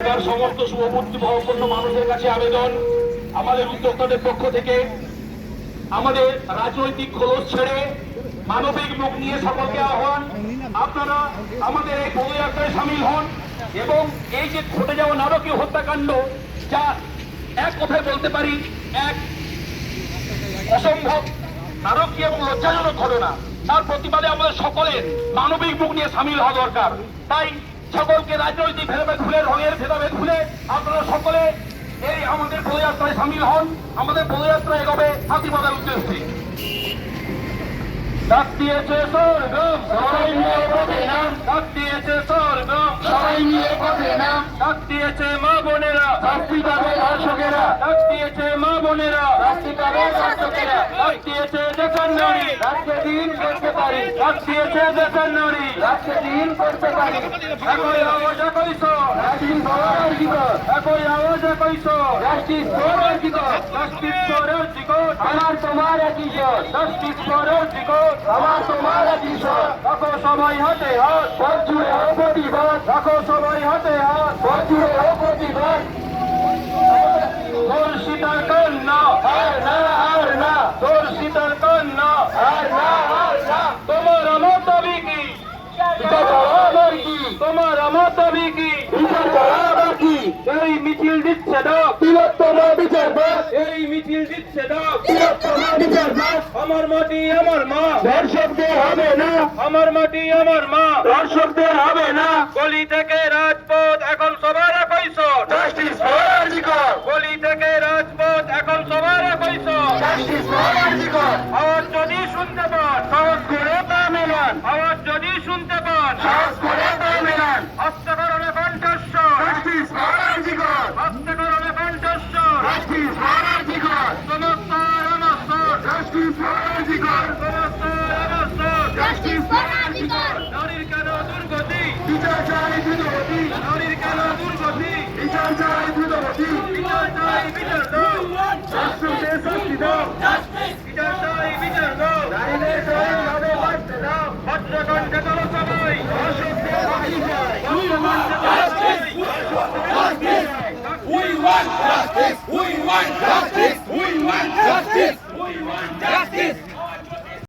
এলাকার সমস্ত শুভবুদ্ধি ভাবপন্ন মানুষের কাছে আবেদন, আমাদের উদ্যোক্তাদের পক্ষ থেকে। আমাদের রাজনৈতিক খোলস ছেড়ে মানবিক মুখ নিয়ে সকলকে আহ্বান, আপনারা আমাদের এই পদযাত্রায় সামিল হন এবং এই যে ঘটে যাওয়া নারকীয় হত্যাকাণ্ড, যা এক কথায় বলতে পারি, এক অসম্ভব নারকীয় এবং লজ্জাজনক ঘটনা। তার প্রতিবাদে আমাদের সকলের মানবিক মুখ নিয়ে সামিল হওয়া দরকার। তাই সকলকে রাজনৈতিক ভেদাভেদ খুলে, রঙের ভেদাভেদ খুলে আপনারা সকলে এই আমাদের পদযাত্রায় সামিল হন। আমাদের পদযাত্রা এগোবে হাতিবাদের উদ্দেশ্যে। ডাক দিয়েছে স্বর্গম সবাই নিয়ে পথে নাম। দিয়েছে সবাই নিয়ে পথে নাম। মা বোনেরা ধর্ষকেরা ডাক দিয়েছে মা বোনেরা। পাবে ধর্ষকেরা ডাক দিয়েছে দেশের নারী। রাজ্যে দিন করতে পারি ডাক দিয়েছে দেশের নারী রাজ্যে দিন করতে পারি একই আওয়াজ একই একই আওয়াজ একই আমার তোমার একই স্বর রাজনীতি সবার জীবন আমার তোমার একই রাখো সবাই হাতে হাত। জুড়ে হোক প্রতিবাদ। রাখো সবাই হাতে হাত পথ জুড়ে হোক প্রতিবাদ তোর সীতার কন্যা আর না আর না তোর সীতার কন্যা আর না আর না তোমার আমার দাবি কি বিচার আমার কি তোমার আমার দাবি কি বিচার আমার কি এই মিছিল দিচ্ছে ডাক বৃহত্তম বিচার এই মিছিল দিচ্ছে ডাক বৃহত্তম বিচার আমার মাটি আমার মা। দর্শকদের হবে না। আমার মাটি আমার মা। দর্শকদের হবে না। গলি থেকে রাজপথ জাস্টিস ফর আরজিকর সমস্যার আমার